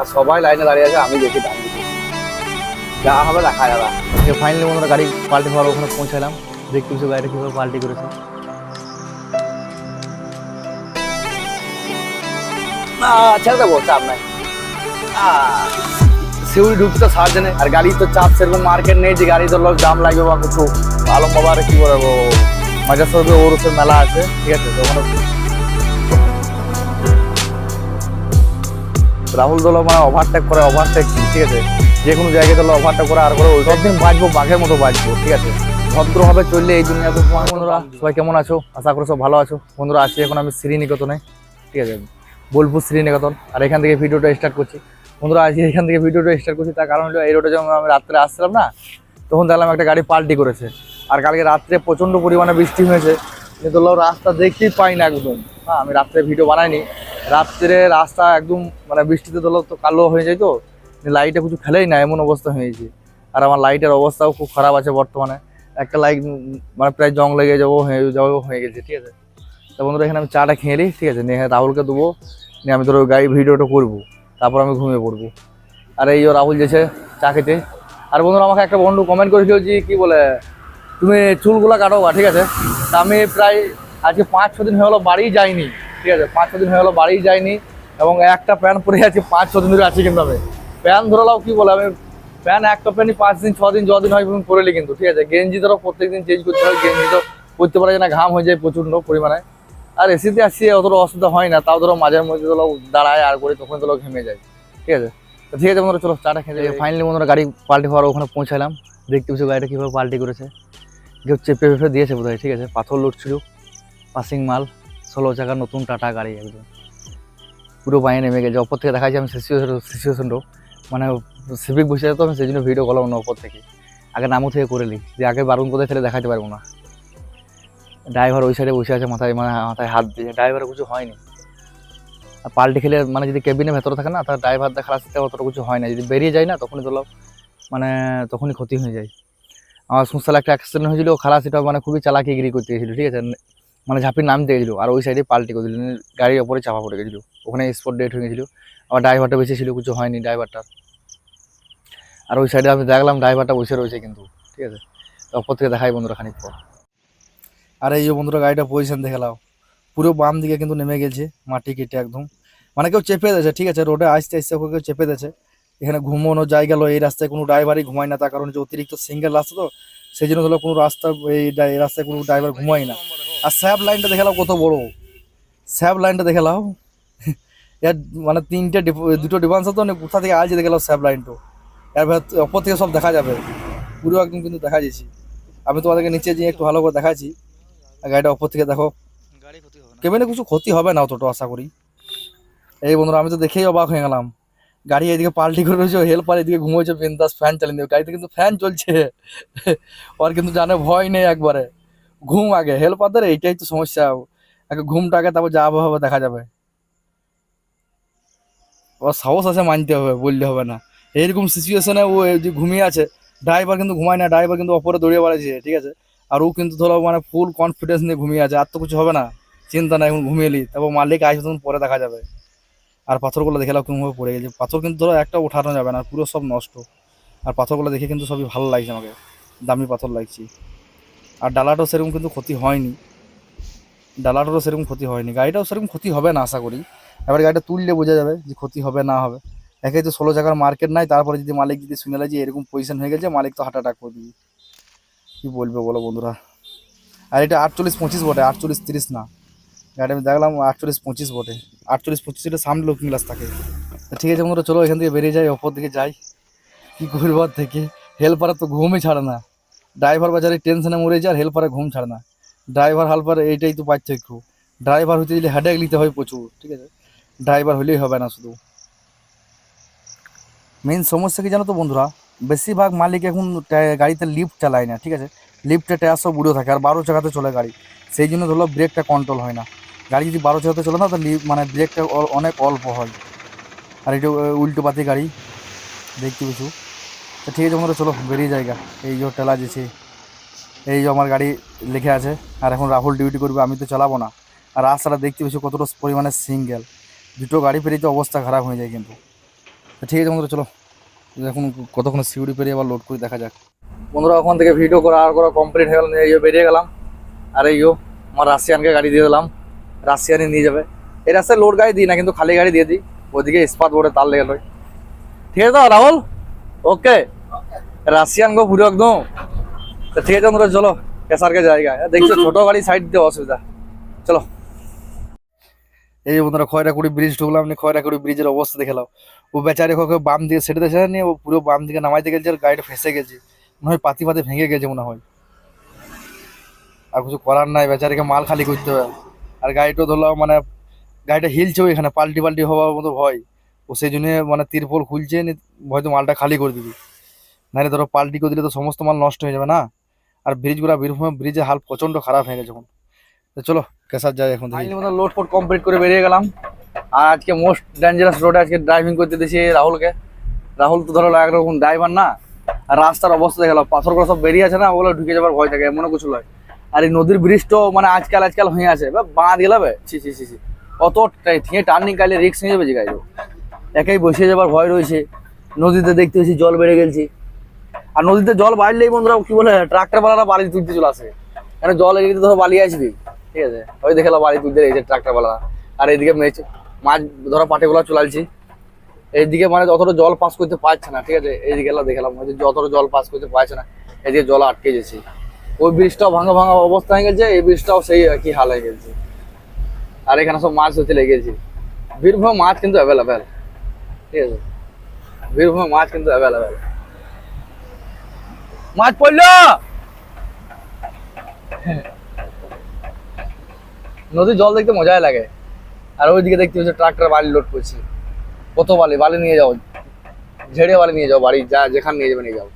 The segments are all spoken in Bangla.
আর সবাই লাইনে দাঁড়িয়ে আছে আমি দেখি দাম দিচ্ছি যা হবে দেখা যাবে। ফাইনালি বন্ধুরা গাড়ি পাল্টি হওয়ার ওখানে পৌঁছালাম। দেখতে পাচ্ছি গাড়িটা কীভাবে পাল্টি করেছে। ছেড়ে দেবো চাপ নাই। তো আর গাড়ি তো চাপ সেরকম মার্কেট নেই যে গাড়ি ধরলো জাম লাগবে বা কিছু। আলম বাবার কি মেলা আছে ঠিক আছে তো ওখানে রাহুল দল মানে ওভারটেক করে ওভারটেক ঠিক আছে? যে কোনো জায়গায় দল ওভারটেক করে, আর করে ওই সব দিন বাঁচবো, বাঘের মতো বাঁচবো, ঠিক আছে? ভদ্রভাবে চললে এই দুনিয়াতে তোমার বন্ধুরা, সবাই কেমন আছো? আশা করি সব ভালো আছো। বন্ধুরা আছি এখন আমি শ্রীনিকেতনে, ঠিক আছে? বোলপুর শ্রীনিকেতন, আর এখান থেকে ভিডিওটা স্টার্ট করছি। বন্ধুরা, আজকে এখান থেকে ভিডিওটা স্টার্ট করছি, তার কারণ হলো এই রোডে যখন আমি রাত্রে আসছিলাম না, তখন দেখলাম একটা গাড়ি পাল্টি করেছে। আর কালকে রাত্রে প্রচণ্ড পরিমাণে বৃষ্টি হয়েছে কিন্তু রাস্তা দেখতেই পাই না একদম। হ্যাঁ আমি রাত্রে ভিডিও বানাইনি। রাত্রে রাস্তা একদম মানে বৃষ্টিতে ধরো তো কালো হয়ে যায় তো লাইটে কিছু খেলেই না, এমন অবস্থা হয়েছে আর আমার লাইটের অবস্থাও খুব খারাপ আছে বর্তমানে। একটা লাইট মানে প্রায় জং লেগে যাব, হয়ে যাব, হয়ে গেছে, ঠিক আছে। তো বন্ধুরা, এখানে আমি চাটা খেয়ে নিই, ঠিক আছে? নিয়ে রাহুলকে দেবো, নিয়ে আমি ধরো গাড়ি ভিডিওটা করব। তারপর আমি ঘুমিয়ে পড়ব। আর এই রাহুল যেছে চা খেতে। আর বন্ধুরা, আমাকে একটা বন্ধু কমেন্ট করেছিল যে, কি বলে তুমি চুলগুলো কাটো ঠিক আছে? তা আমি প্রায় আজকে পাঁচ, ছ দিন হয়ে গেলো বাড়ি যাইনি, ঠিক আছে? পাঁচ, ছ দিন হয়ে গেলো বাড়ি যাইনি এবং একটা প্যান্ট পরে আছি, পাঁচ, ছ দিন ধরে আছি কিন্তু আমি। প্যান্ট ধরে লাও কি বলে, আমি প্যান্ট একটা প্যান্টই পাঁচ দিন, ছ দিন ছ দিন হয় পরে কিন্তু, ঠিক আছে? গেঞ্জি ধরো প্রত্যেক দিন চেঞ্জ করতে হয়, গেঞ্জি তো করতে পারা না, ঘাম হয়ে যায় প্রচণ্ড পরিমাণে। আর এসিতে আসছি অতটা অসুবিধা হয় না, তাও ধরো মাঝে মধ্যে ধরো দাঁড়ায় আর করে তখন ধরো ঘেমে যায়, ঠিক আছে? ঠিক আছে বন্ধুরা, চলো চাটা খেতে যাই। ফাইনালি বন্ধুরা, গাড়ি পাল্টি হওয়ার ওখানে পৌঁছালাম, দেখতে পাচ্ছি গাড়িটা কীভাবে পাল্টি করেছে। কেউ চেপে ফেপে দিয়েছে বোধহয়, ঠিক আছে? পাথর লুটছিল পাসিং মাল, ষোলো চাকার নতুন টাটা গাড়ি একদম। পুরো পায়ে নেমে গেছে। অপর থেকে দেখা যায় আমি সিচুয়েশন সিচুয়েশনটাও মানে সিভিক বসে তো? আমি সেই জন্য ভিডিও করলাম না অপর থেকে। আগে নামও থেকে করে নিই। যে আগে বারুন কোথায় ফেলে দেখাতে পারব না। ড্রাইভার ওই সাইডে বসে আছে, মাথায় মানে মাথায় হাত দিয়ে। ড্রাইভারের কিছু হয়নি। আর পাল্টি খেলে মানে যদি কেবিনের ভেতরে থাকে না, তার ড্রাইভার দেখা রাস্তাতে অতটা কিছু হয় না। যদি বেরিয়ে যায় না, তখনই ধরো মানে তখনই ক্ষতি হয়ে যায়। আমার সুসাল একটা অ্যাক্সিডেন্ট হয়েছিল খালা সেটা মানে খুবই চালাকিগিরি করতে গেছিল, ঠিক আছে? মানে ঝাঁপির নামতে গেছিল, আর ওই সাইডে পাল্টি করে দিল গাড়ির ওপরে চাপা পড়ে গেছিল, ওখানে স্পট ডেট হয়ে গেছিল। আবার ড্রাইভারটা বেঁচে ছিল, কিছু হয়নি ড্রাইভারটার আর ওই সাইডে আমি দেখলাম ড্রাইভারটা বসে রয়েছে কিন্তু, ঠিক আছে? ওপর থেকে দেখাই বন্ধুরা খানিক পর। আর এই যে বন্ধুরা গাড়িটা পজিশন দেখে নাও, পুরো বাম দিকে কিন্তু নেমে গেছে, মাটি কেটে একদম। মানে কেউ চেপে দিয়েছে, ঠিক আছে? রোডে আসতে আসতে ওকে কেউ চেপে দিয়েছে। এখানে ঘুমানো জায়গা লো এই রাস্তায় কোনো ড্রাইভারই ঘুমায় না তার কারণ যে অতিরিক্ত সিঙ্গেল রাস্তা তো সেই জন্য ধরো কোনো রাস্তা এই রাস্তায় কোনো ড্রাইভার ঘুমায় না। আর স্যাব লাইনটা দেখে নাও কত বড়। স্যাব লাইনটা দেখে নাও এর মানে তিনটে দুটো ডিফারেন্স তো না, কোথা থেকে আজ দেখে নাও স্যাব লাইনটা এর ভেতর ওপর থেকে সব দেখা যাবে। পুরো একদম কিন্তু দেখা যাচ্ছি। আমি তোমাদেরকে নিচে গিয়ে একটু ভালো করে দেখাচ্ছি। আর গাড়িটা ওপর থেকে দেখো। ক্ষতি কিছু ক্ষতি হবে না অতটা আশা করি। এই বন্ধুরা আমি তো দেখেই অবাক হয়ে গেলাম। গাড়ি এদিকে পাল্টি করে রয়েছে হেল্পার এদিকে ঘুমোচ্ছে, বিন্দাস ফ্যান চালিয়ে দেবে গাড়িতে কিন্তু ফ্যান চলছে। ওর কিন্তু জানে ভয় নেই একবারে। ঘুম আগে হেল্পারদের এইটাই তো সমস্যা। আগে ঘুমটা আগে, তারপর যা আবহাওয়া দেখা যাবে। ওর সাহস আছে মানতে হবে, বললে হবে না। এইরকম সিচুয়েশনে ও যে ঘুমিয়ে আছে ড্রাইভার কিন্তু ঘুমায় না ড্রাইভার কিন্তু ওপরে দৌড়িয়ে বেড়াচ্ছে, ঠিক আছে? আর ও কিন্তু ধরো মানে ফুল কনফিডেন্স নিয়ে ঘুমিয়ে আছে, আর তো কিছু হবে না। চিন্তা নাই এখন ঘুমিয়ে নি তারপর মালিক আসবে তখন পরে দেখা যাবে। আর পাথরগুলো দেখে লাও কেমনভাবে পড়ে গেছে। পাথর কিন্তু ধরো একটা ওঠানো যাবে না, পুরো সব নষ্ট। আর পাথরগুলো দেখে কিন্তু সবই ভালো লাগছে আমাকে, দামি পাথর লাগছে। আর ডালাটাও সেরকম কিন্তু ক্ষতি হয়নি। ডালাটারও সেরকম ক্ষতি হয়নি। গাড়িটাও সেরকম ক্ষতি হবে না, আশা করি। এবার গাড়িটা তুললে বোঝা যাবে যে ক্ষতি হবে না হবে। একে তো ষোলো জায়গার মার্কেট নাই, তারপরে যদি মালিক যদি শুনে যে এরকম পজিশন হয়ে গেছে, মালিক তো হার্ট অ্যাটাক করে দিবি। কী বলবে বলো বন্ধুরা? আর এটা আটচল্লিশ পঁচিশ বটে, আটচল্লিশ তিরিশ না। গাড়ি আমি দেখলাম আটচল্লিশ পঁচিশ বটে। আটচল্লিশ পঁচিশ এটা সামনে লুকিং গ্লাস থাকে। ঠিক আছে বন্ধুরা, চলো এখান থেকে বেরিয়ে যাই, ওপর দিকে যাই। কী করব থেকে? হেল্পারে তো ঘুমই ছাড়ে না। ড্রাইভার বাজারে টেনশনে মরে যায় আর হেল্পারে ঘুম ছাড়ে না। ড্রাইভার হেল্পার এইটাই তো পার্থক্য। ড্রাইভার হতে গেলে হেডেক নিতে হয় প্রচুর, ঠিক আছে? ড্রাইভার হলেই হবে না শুধু। মেন সমস্যা কি জানো তো বন্ধুরা? বেশিরভাগ মালিক এখন গাড়িতে লিফট চালায় না, ঠিক আছে? লিফটে টায়ার সব বুড়ো থাকে আর বারো চাকাতে চলে গাড়ি। সেই জন্য ধরো ব্রেকটা কন্ট্রোল হয় না। গাড়ি যদি বারো চাকাতে চলে না তো লিফট মানে ব্রেকটা অনেক অল্প হয়। আর এটা উল্টো পাতি গাড়ি, দেখতে কিছু তো ঠিক আছে বন্ধুরা, চলো, বেরিয়ে জায়গা এই যে টেলা যেছে এই যে আমার গাড়ি লিখে আছে। আর এখন রাহুল ডিউটি করবে, আমি তো চালাবো না। আর রাস্তাটা দেখতে পেয়েছি, কতটা পরিমাণে সিঙ্গেল দুটো গাড়ি পেরিয়ে তো অবস্থা খারাপ হয়ে যায় কিন্তু। ঠিক আছে বন্ধুরা, চলো। এখন কতক্ষণ সিউড়ি পেরিয়ে আবার লোড করে দেখা যাক। বন্ধুরা, ওখান থেকে ভিডিও করা আর করা কমপ্লিট হয়ে গেল, এই বেরিয়ে গেলাম। আর এই আমার রাশিয়ানকে গাড়ি দিয়ে দিলাম। রাশিয়ানই নিয়ে যাবে। এই রাস্তায় লোড গাড়ি দিই না, কিন্তু খালি গাড়ি দিয়ে দিই। ওদিকে ইস্পাত বোর্ডে তার লেগে লয় ঠিক আছে তো, রাহুল? ওকে। রাশিয়ান গো পুরো একদম। ঠিক আছে বন্ধুরা, চলো কেসারকে জায়গা। দেখছ, ছোট গাড়ি সাইড দিয়ে অসুবিধা। চলো। এই বন্ধুরা, খয়রাকুড়ি ব্রিজ ঢুকলাম নি খয়রাকুড়ি ব্রিজের অবস্থা দেখে দেখলাম ও বেচারে ওকে বাম দিকে সেটে দেখে নিয়ে ও পুরো বাম দিকে নামাইতে গেছে, আর গাড়িটা ফেসে গেছে। মনে হয় পাতি পাতি ভেঙে গেছে মনে হয়। আর কিছু করার নাই, বেচারিকে মাল খালি করতে হবে। আর গাড়িটা ধরলো মানে গাড়িটা হিলছেও এখানে, পাল্টি পাল্টি হওয়ার মতো ভয়। ও সেই জন্য মানে তিরপল খুলছে হয়তো মালটা খালি করে দিবি। নাহলে ধরো পাল্টি করে দিলে তো সমস্ত মাল নষ্ট হয়ে যাবে না। আর ব্রিজগুলো বীরভূম ব্রিজের হাল প্রচণ্ড খারাপ হয়ে গেছে এখন। তো চলো কেসার যাই এখন লোড ফোড কমপ্লিট করে বেরিয়ে গেলাম। আর আজকে মোস্ট ডেঞ্জারাস রোডে আজকে ড্রাইভিং করতে দিয়েছি রাহুলকে। রাহুল তো ধরো একরকম ড্রাইভার না। আর রাস্তার অবস্থা দেখে পাথরগুলো সব বেরিয়ে আছে না, ওগুলো ঢুকে যাবার ভয় থাকে, এমনও কিছু নয় আর এই নদীর ব্রিজটাও মানে আজকাল আজকাল হয়ে আছে। বাঁ দিলে ছি ছি ছি ছি। অত থিয়ে টার্নিং কালে রিক্স নিয়ে যাবে যে গাড়ি একাই বসে যাবার ভয় রয়েছে। নদীতে দেখতে পেয়েছি জল বেড়ে গেছে। আর নদীতে জল বাড়লেই বন্ধুরা, কি বলে ট্রাক্টর বালারা বালি তুলতে চলে আসে। কেন জল এদিকে ধরো বালি আসবি ঠিক আছে? ওই দেখে বালি তুলতে এই যে ট্রাক্টর বালারা। আর এইদিকে মেচ মাছ ধরো পাটিগুলো চলালছি। এইদিকে মানে যতটা জল পাস করতে পারছে না, ঠিক আছে? এইদিকে দেখলাম যে যতটা জল পাস করতে পারছে না, এদিকে জল আটকে গেছে। ওই ব্রিজটাও ভাঙা ভাঙা অবস্থা হয়ে গেছে, এই ব্রিজটাও সেই একই হাল হয়ে গেছে। আর এখানে সব মাছ ধরতে লেগেছে বীরভূমে মাছ কিন্তু অ্যাভেলেবেল ঠিক আছে? বীরভূমে মাছ কিন্তু অ্যাভেলেবেল মাছ পড়ল! নদীর জল দেখতে মজাই লাগে। আর ওইদিকে দেখতে হচ্ছে ট্রাক্টর বালি লোড করছে। কত বালি বালি নিয়ে যাও, ঝেড়ে বালি নিয়ে যাও, বাড়ি যা যেখানে নিয়ে যাবে নিয়ে যাও।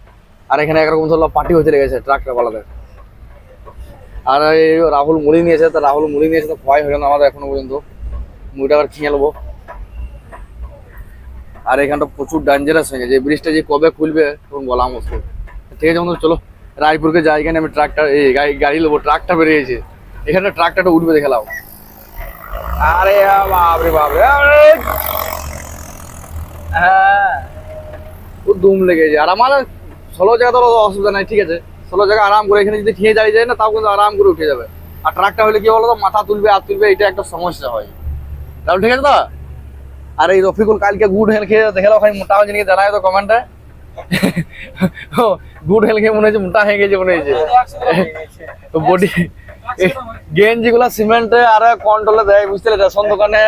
আর এখানে একরকম ধরো পার্টি হতে লেগেছে ট্রাক্টর বালাদের। আর রাহুল মুড়ি নিয়েছে, তো রাহুল মুড়ি নিয়েছে তো ভয় হয়ে গেল আমাদের এখনও পর্যন্ত। মুড়িটা আবার খেয়ে নেব। আর এখানটা প্রচুর ডেঞ্জারাস হয়ে গেছে এই ব্রিজটা যে কবে খুলবে, তখন বলা মুশকিল। ঠিক আছে চলো। রায়পুরকে যাই এখানে, আমি ট্রাক্টর এই গাড়ি নেব। ট্রাক্টর বেরিয়েছে। এখানে ট্রাক্টরটা উঠবে, দেখে আরে বাপরে বাপরে! হ্যাঁ। খুব দুম লেগেছে। আর আমার ষোলো জায়গা তো অসুবিধা নাই, ঠিক আছে। ষোলো জায়গা আরাম করে এখানে যদি ঠিয়ে দাঁড়িয়ে যায় না তাও কিন্তু আরাম করে উঠে যাবে। আর ট্রাকটা হলে কি বলতো মাথা তুলবে আর তুলবে এটা একটা সমস্যা হয়। তাহলে ঠিক আছে তো? আর এই রফিকুল কালকে গুড হেল খেয়ে দেখে ওখানে মোটা হয়েছে নাকি জানাই তো কমেন্টে গুড হেল খেয়ে মনে হচ্ছে মোটা হয়ে গেছে মনে হয়েছে বডি গেঞ্জি গুলা সিমেন্টে আর কন্ট্রোলে দেয় বুঝতে রেশন দোকানে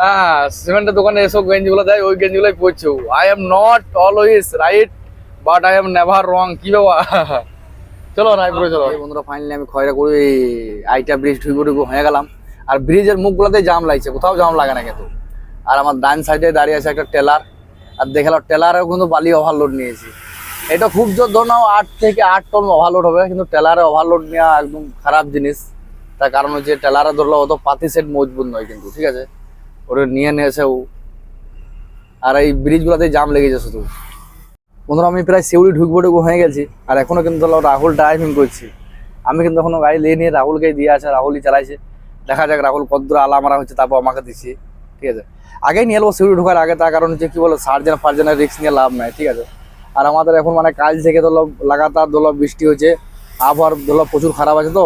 হ্যাঁ সিমেন্টের দোকানে এসব গেঞ্জি গুলো দেয় ওই গেঞ্জি গুলাই পরছে I am not always right but I am never wrong কি বাবা চলো রায়পুরে চলো। বন্ধুরা ফাইনালি আমি খয়রা করে আইটা ব্রিজ ঢুকবো ঢুকবো হয়ে গেলাম। আর ব্রিজের মুখগুলোতে জাম লাগছে, কোথাও জাম লাগে না কিন্তু। আর আমার ডান সাইডে দাঁড়িয়ে আছে একটা টেলার। আর দেখলাম টেলারেও কিন্তু বালি ওভারলোড নিয়েছি। এটা খুব জোর, ধর আট থেকে আট টন ওভারলোড হবে, কিন্তু টেলারে ওভারলোড নেওয়া একদম খারাপ জিনিস। তার কারণ হচ্ছে, টেলারে ধরলো অত পাতি সেট মজবুত নয় কিন্তু, ঠিক আছে? ওটা নিয়ে নিয়েছে ও। আর এই ব্রিজগুলোতে জাম লেগেছে শুধু। বন্ধুরা, আমি প্রায় সিউড়ি ঢুকবো ঢুকবো হয়ে গেছি, আর এখনও কিন্তু রাহুল ড্রাইভিং করছি। আমি কিন্তু এখনও গাড়ি নিয়ে নিয়ে রাহুলকে দিয়ে আছে, রাহুলই চালাইছে। দেখা যাক রাহুল কদ্দূর আলা মারা হচ্ছে, তারপর আমাকে দিচ্ছি। ঠিক আছে? আগেই নিয়ে এলবো সিউড়ি ঢোকার আগে, তার কারণ হচ্ছে কি বলো সার্জেন ফার্জেনের রিস্ক নিয়ে লাভ নাই, ঠিক আছে? আর আমাদের এখন মানে কাল থেকে ধরো, লাগাতার ধরো বৃষ্টি হচ্ছে, আবহাওয়ার ধরো প্রচুর খারাপ আছে তো,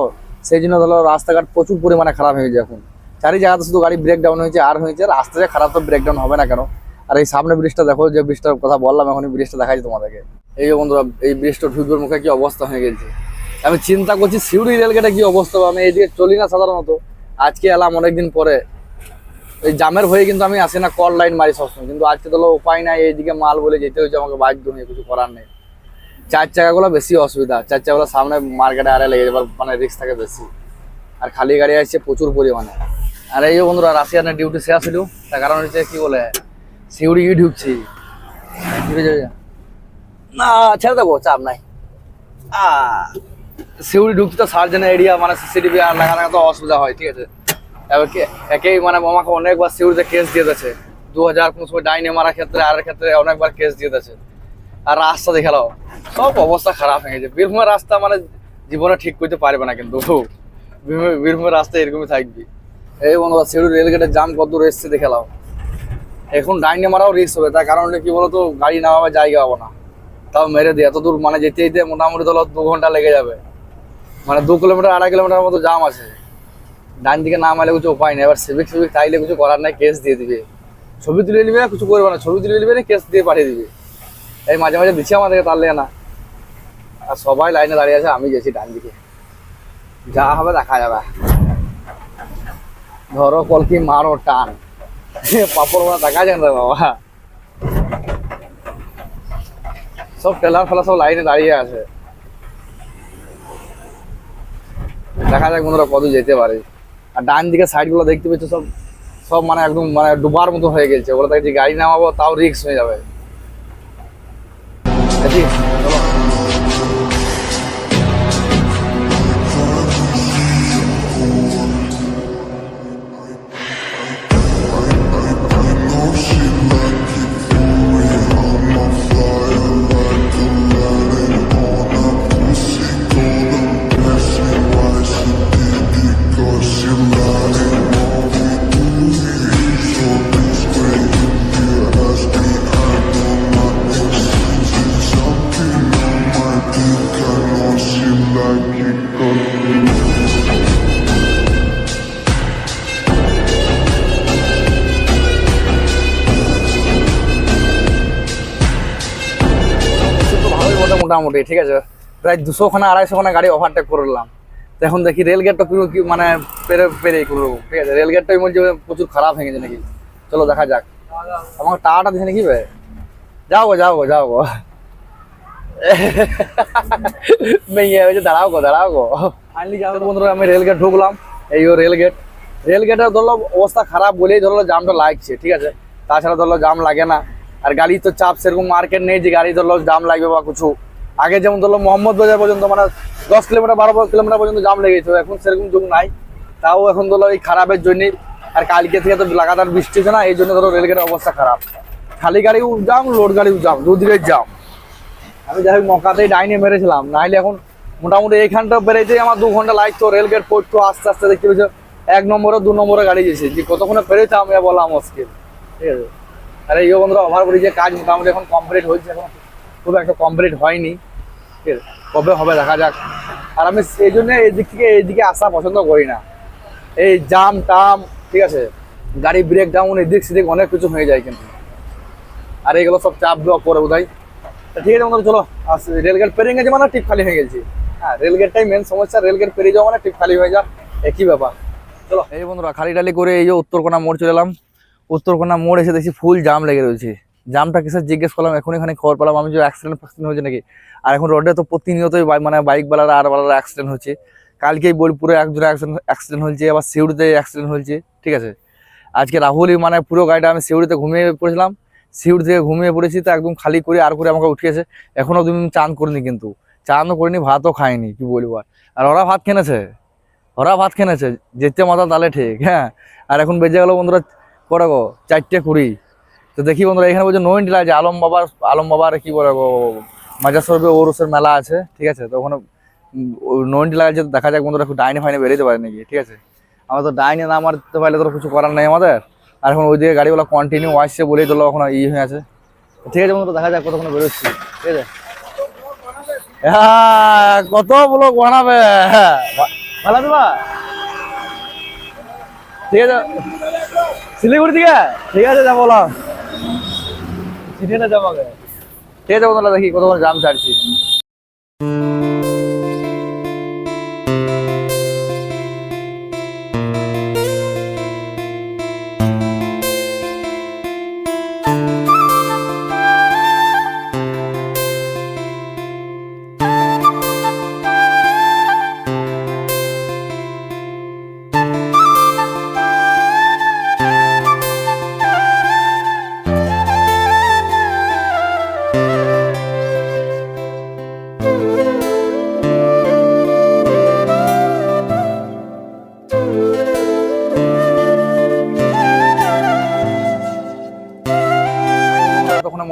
সেই জন্য ধরো রাস্তাঘাট প্রচুর পরিমাণে খারাপ হয়ে যায় এখন। চারি জায়গাতে শুধু গাড়ি ব্রেকডাউন হয়েছে, আর হয়েছে রাস্তা যে খারাপ তো ব্রেকডাউন হবে না কেন? আর এই সামনে ব্রিজটা দেখো, যে ব্রিজটার কথা বললাম এখন এই ব্রিজটা দেখাচ্ছি তোমাদেরকে। এই যে বন্ধুরা, এই ব্রিজটা ঢুকবার মুখে কি অবস্থা হয়ে গেছে? আমি চিন্তা করছি সিউড়ি রেলগেটে কি অবস্থা আমি এইদিকে চলি না সাধারণত। আজকে এলাম অনেকদিন পরে। এই জামের হয়ে কিন্তু আমি আসি না, কল লাইন মারি সবসময়। কিন্তু আজকে তো উপায় নাই, এইদিকে মাল বলে যেতে হয়েছে, আমাকে বাধ্য হয়ে কিছু করার নেই। চার চাকাগুলো বেশি অসুবিধা। চার চাকাগুলো সামনে মার্কেটে আরে লেগে যাবার মানে রিস্ক থাকে বেশি। আর খালি গাড়ি আসছে প্রচুর পরিমাণে। আর এই বন্ধুরা, রাশিয়ানের ডিউটি শেষ হলো। তার কারণ হচ্ছে কি বলে সিউড়ি ঢুকছি। না, ছেড়ে দেবো, চাপ নাই। সিউড়ি ঢুকছি তো সার্জেনের এরিয়া মানে সিসিটিভি আর লাগানো তো অসুবিধা হয়, ঠিক আছে? এবার একেই মানে আমাকে অনেকবার সিউড়িতে কেস দিয়ে দিয়েছে। দু হাজার কোনো সময় ডাইনে মারার ক্ষেত্রে, আর ক্ষেত্রে অনেকবার কেস দিয়ে দিয়েছে। আর রাস্তা দেখাল সব অবস্থা খারাপ হয়ে গেছে। বীরভূমের রাস্তা মানে জীবনে ঠিক করতে পারবে না কিন্তু। বীরভূমের- রাস্তা এরকমই থাকবি। এই বন্ধুরা, সিউড়ি রেলগেটের জাম কত দূর এসছে দেখালাম এখন ডাইনে মারাও রিস্ক হবে, তার কারণটা কি বলতো, গাড়ি নামাবার জায়গা হব না। তাও মেরে দিয়ে এত দূর মানে যেতে যেতে মোটামুটি ধরো দু ঘণ্টা লেগে যাবে। মানে দু কিলোমিটার, আড়াই কিলোমিটার মতো জাম আছে। ডান দিকে না মারলে কিছু উপায় নেই, এবার সিভিক সিভিক চাইলে কিছু করার নাই কেস দিয়ে দিবে। ছবি তুলে নিবে কিছু করবে না, ছবি তুলে নিবে না কেস দিয়ে পাঠিয়ে দিবে। এই মাঝে মাঝে দিচ্ছে আমাদেরকে, তার না। আর সবাই লাইনে দাঁড়িয়ে আছে, আমি গেছি ডান দিকে। যা হবে দেখা যাবে। ধরো কলকি মারো টান। পাপড় মারা দেখা যায় না বাবা। সব টেলার ফেলা সব লাইনে দাঁড়িয়ে আছে। দেখা যাক বন্ধুরা কত যেতে পারে। আর ডান দিকে সাইডগুলো দেখতে পেয়েছ সব সব মানে একদম মানে ডুবার মতো হয়ে গেছে। ওরা থেকে যে গাড়ি নামাবো তাও রিক্স হয়ে যাবে। মোটামুটি ঠিক আছে? প্রায় দুশো খানা আড়াইশো খানা গাড়ি ওভারটেক করলাম। এখন দেখি রেল গেটটা পুরো কি মানে পেরে পেরে করব ঠিক আছে? রেল গেটটা মধ্যে প্রচুর খারাপ হয়ে গেছে নাকি? চলো দেখা যাক। আমাকে টাকাটা দিছে নাকি বে? যাও গো যাও গো যাও গো। মেয়ে হয়েছে দাঁড়াও গো দাঁড়াও গো। ফাইনালি যাও বন্ধুরা আমি রেল গেট ঢুকলাম এই ও রেল গেট রেল গেটের ধরলো অবস্থা খারাপ বলেই ধরলো জামটা লাগছে ঠিক আছে? তাছাড়া ধরলো জাম লাগে না। আর গাড়ি তো চাপ সেরকম মার্কেট নেই যে গাড়ি ধরলো জাম লাগবে বা কিছু। আগে যেমন ধরলো মোহাম্মদ বাজার পর্যন্ত মানে দশ কিলোমিটার, বারো কিলোমিটার পর্যন্ত জাম লেগেছে এখন সেরকম যুগ নাই। তাও এখন ধরো এই খারাপের জন্যই, আর কালকে থেকে তো লাগাতার বৃষ্টি হচ্ছে না, এই জন্য ধরো রেলগেটের অবস্থা খারাপ। খালি গাড়িও জাম, লোড গাড়িও জাম দুদিকের জাম। আমি যাই হোক মকাতেই ডাইনে মেরেছিলাম, নাহলে এখন মোটামুটি এইখানটা বেরোতে আমার দু ঘণ্টা লাগতো রেলগেট পড়তো আস্তে আস্তে দেখতে পেয়েছ, এক নম্বরে, দু নম্বরে গাড়ি গেছে। যে কতক্ষণে বেরোতে আমি আর বলা মুশকিল। ঠিক আছে? আরে ইয়ে বন্ধুরা ওভার ব্রিজের কাজ মোটামুটি এখন কমপ্লিট হয়েছে এখন। খুব একটা কমপ্লিট হয়নি। কবে হবে দেখা যাক। আর আমি এই জন্য এদিক থেকে এইদিকে আসা পছন্দ করি না। এই জাম টাম ঠিক আছে? গাড়ি ব্রেক ডাউন এদিক সেদিক অনেক কিছু হয়ে যায় কিন্তু। আর এগুলো সব চাপ দেওয়া পরে বোধহয়। তা ঠিক আছে বন্ধুরা, চলো। আস রেলগেট পেরিয়ে গেছে মানে টিপ খালি হয়ে গেছে। হ্যাঁ রেলগেটটাই মেন সমস্যা। রেলগেট পেরিয়ে যাওয়া মানে টিপ খালি হয়ে যা একই ব্যাপার। চলো। এই বন্ধুরা, খালি টালি করে এই যে উত্তরকোনা মোড় চলে এলাম। উত্তরকোনা মোড় এসে দেখছি ফুল জাম লেগে রয়েছে। জামটা কিসের জিজ্ঞেস করলাম, এখন এখানে খবর পেলাম আমি যে অ্যাক্সিডেন্ট ফ্যাক্সিডেন্ট হয়েছে নাকি? আর এখন রোডে তো প্রতিনিয়তই মানে বাইকওয়ালারা আর বালারা অ্যাক্সিডেন্ট হচ্ছে। কালকেই বোলপুরে একজন অ্যাক্সিডেন্ট হয়েছে, আবার সিউড়িতে অ্যাক্সিডেন্ট হয়েছে, ঠিক আছে? আজকে রাহুলই মানে পুরো গাড়িটা আমি সিউড়িতে ঘুমিয়ে পড়েছিলাম। সিউড়ি থেকে ঘুমিয়ে পড়েছি, তো একদম খালি করে আর করে আমাকে উঠিয়েছে। এখনও তুমি চান করিনি কিন্তু। চানও করিনি, ভাতও খাইনি, কি বলব আর। ওরা ভাত খেনেছে। ওরা ভাত খেনেছে, যেতে মাথা তালে ঠিক হ্যাঁ? আর এখন বেজে গেল বন্ধুরা করে গো? চারটে কুড়ি। তো দেখি বন্ধুরা, এখানে বলছে নইনটি লাগছে আলম বাবার আলম বাবার কি বলে মাজার সরবে ওরসের মেলা আছে, ঠিক আছে? তো ওখানে নইনটি লাগাচ্ছে তো দেখা যাক বন্ধুরা, একটু ডাইনে ফাইনে বেরোতে পারে নাকি, ঠিক আছে? আমরা তো ডাইনে না মারতে পারলে তো কিছু করার নেই আমাদের। আর এখন ওইদিকে গাড়িগুলো কন্টিনিউ আসছে বলেই তো এখন ই হয়ে আছে। ঠিক আছে বন্ধুরা, দেখা যাক কতক্ষণ বেরোচ্ছি, ঠিক আছে? হ্যাঁ কত বলো বানাবে? হ্যাঁ ঠিক আছে? শিলিগুড়ি থেকে ঠিক আছে, যা যাব বলো না যাব আগে। ঠিক আছে বন্ধুরা দেখি কতক্ষণ জাম ছাড়ছি।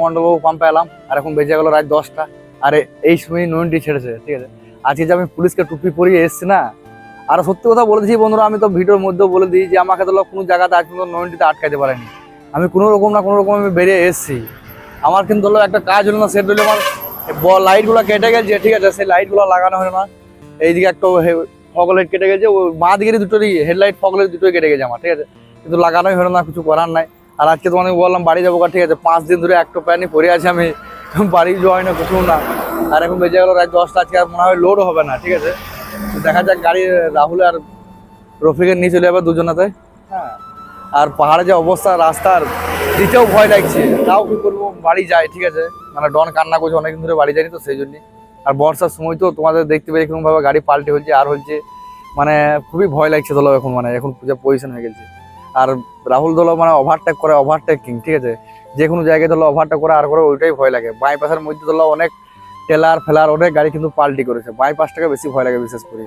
মন্ডবাবু পাম্পে এলাম আর এখন বেজে গেল রাত দশটা। আর, এই সময় নয়নটি ছেড়েছে, ঠিক আছে? আজকে যে আমি পুলিশকে টুপি পরিয়ে এসেছি না, আর সত্যি কথা বলে দিচ্ছি বন্ধুরা, আমি তো ভিডিওর মধ্যে বলে দিই যে আমাকে তো কোনো জায়গাতে আজ পর্যন্ত নয়নটিতে আটকাতে পারেনি। আমি কোনো রকম না কোনো রকম আমি বেরিয়ে এসেছি। আমার কিন্তু হলো একটা কাজ হলো না সেট হলো আমার লাইটগুলো কেটে গেছে, ঠিক আছে? সেই লাইটগুলো লাগানো হলো না। এইদিকে একটা ফগ লাইট কেটে গেছে ও বাঁ দিকের দুটোরই, হেডলাইট, ফগ লাইট দুটোই কেটে গেছে আমার, ঠিক আছে? কিন্তু লাগানোই হলো না, কিছু করার নাই। আর আজকে তোমাকে বললাম বাড়ি যাব ঠিক আছে পাঁচ দিন ধরে একটা প্যানি পরে আছি আমি। বাড়ি যাওয়া হয় না কিছু না। আর এখন বেজে গেলো রাত দশটা আজকে আর মনে হয় লোড হবে না ঠিক আছে? দেখা যাক গাড়ি রাহুল আর রফিকের নিয়ে চলে যাবে দুজনাতে। হ্যাঁ। আর পাহাড়ে যে অবস্থা রাস্তার দিতেও ভয় লাগছে। তাও কি করব? বাড়ি যায় ঠিক আছে? মানে ডন কান্না করছে অনেকদিন ধরে বাড়ি যায়নি তো সেই জন্যই আর বর্ষার সময় তো তোমাদের দেখতে পেয়ে এরকম ভাবে গাড়ি পাল্টে হচ্ছে আর হচ্ছে মানে খুবই ভয় লাগছে দোলো এখন মানে এখন যা পজিশন হয়ে গেছে। আর রাহুল দোলো মানে ওভারটেক করে ওভারটেকিং ঠিক আছে? যে কোনো জায়গায় দোলো ওভারটেক করে, আর করে ওইটাই ভয় লাগে। বাইপাসের মধ্যে দোলো অনেক টেলার, ফেলার, অনেক গাড়ি কিন্তু পাল্টি করেছে। বাইপাসটাকে বেশি ভয় লাগে বিশেষ করে।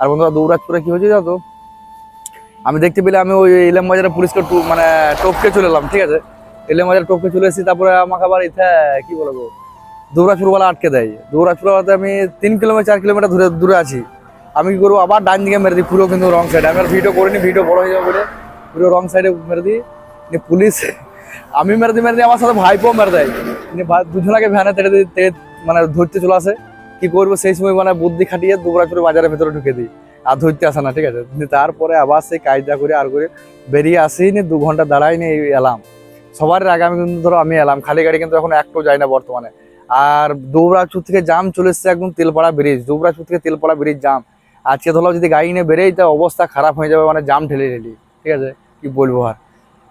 আর বন্ধুরা দৌড়াজপুরে কি হয়েছে জানো আমি দেখতে পেলে আমি ওই ইলাম বাজারে পুলিশকে মানে টপকে চলে এলাম, ঠিক আছে? ইলাম বাজারে টপকে চলে এসেছি তারপরে আমাকে আবার ইথা, কি বলব দৌড়াচুরওয়ালা আটকে দেয়। দৌড়াচুরওয়ালাতে আমি তিন কিলোমিটার, চার কিলোমিটার দূরে দূরে আছি। আমি কি করব? আবার ডান দিকে মেরে দিই, পুরো কিন্তু রং সাইডে আমি আর ভিডিও করিনি ভিডিও বড় হয়ে যাবে বলে। পুরো রং সাইডে মেরে নিয়ে পুলিশ আমি মেরে দিই মেরে দিই, আমার সাথে ভাইপো মেরে দেয়। দুজনাকে ভ্যানে তেড়ে দিই মানে ধরতে চলে আসে। কি করব, সেই সময় মানে বুদ্ধি খাটিয়ে দুবরাচুরে বাজারের ভেতরে ঢুকে দিই। আর ধরতে আসে না, ঠিক আছে? তারপরে আবার সেই কাজটা করে আর করে বেরিয়ে আসি, নি দু ঘণ্টা দাঁড়াই, নি এলাম সবার আগে আমি কিন্তু ধরো আমি এলাম খালি গাড়ি কিন্তু এখন একটু যাই না বর্তমানে। আর দৌড়াচুর থেকে জাম চলে এসছে একদম তেলপাড়া ব্রিজ দৌড়াচুর থেকে তেলপাড়া ব্রিজ জাম আজকে ধরো যদি গাড়ি নিয়ে বেরোই তা অবস্থা খারাপ হয়ে যাবে মানে জাম ঠেলে ঠেলি ঠিক আছে? কি বলব আর?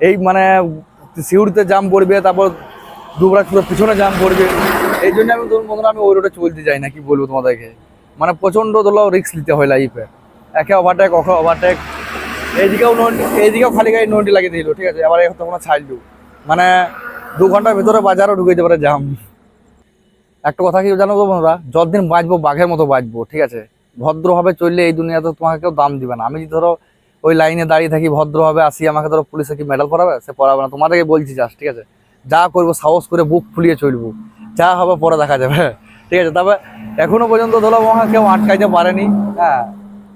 এই মানে সিউড়িতে জাম পড়বে, তারপর দুবার দুবরাজপুরের পিছনে জাম পড়বে। এই জন্য আমি ধরুন বন্ধুরা, আমি ওই রোডে চলতে যাই না, কি বলব তোমাদেরকে? মানে প্রচণ্ড ধরো রিস্ক নিতে হয় লাইফে একে ওভারটেক ওকে ওভারটেক এইদিকেও নন্ডি এইদিকেও খালি গাড়ি নন্ডি লাগিয়ে দিল, ঠিক আছে? আবার এখন তখন ছাড়লু। মানে দু ঘণ্টার ভিতরে বাজারও ঢুকে যেতে পারে জাম একটা কথা কি জানো তো বন্ধুরা? যতদিন বাঁচবো, বাঘের মতো বাঁচবো, ঠিক আছে? ভদ্রভাবে চললে এই দুনিয়াতে তোমাকে কেউ দাম দিবে না। আমি যদি ধরো ওই লাইনে দাঁড়িয়ে থাকি ভদ্রভাবে, আসি আমাকে ধরো পুলিশে কি মেডাল পরাবে সে পরাবে না। তোমাদেরকে বলছি যাস ঠিক আছে? যা করব, সাহস করে বুক ফুলিয়ে চলবো। যা হবে, পরে দেখা যাবে। ঠিক আছে? তবে এখনও পর্যন্ত ধরো আমাকে কেউ আটকাইতে পারেনি হ্যাঁ?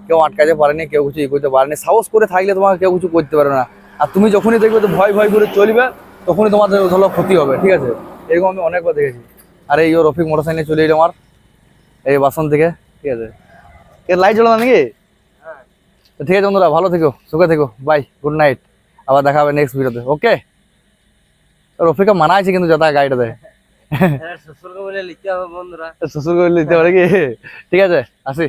কেউ আটকাইতে পারেনি, কেউ কিছু ই করতে পারেনি। সাহস করে থাকলে তোমাকে কেউ কিছু করতে পারবে না। আর তুমি যখনই দেখবে তো ভয় ভয় করে চলবে, তখনই তোমাদের ধরো ক্ষতি হবে, ঠিক আছে? এরকম আমি অনেকবার দেখেছি। আর, এই ও রফিক মোটর সাইকেলে চলে এলো আমার, এই বাসন থেকে, ঠিক আছে? এর লাইট জ্বলো না নাকি? তো ঠিক আছে বন্ধুরা ভালো থেকো সুখে থেকো বাই গুড নাইট আবার দেখা হবে নেক্সট ভিডিওতে ওকে রফিকা মানা আছে কিন্তু যাতা গাড়িটাতে শ্বশুরকে বলে লিখতে হবে বন্ধুরা। শ্বশুর করে লিখতে পারে কি ঠিক আছে আসি।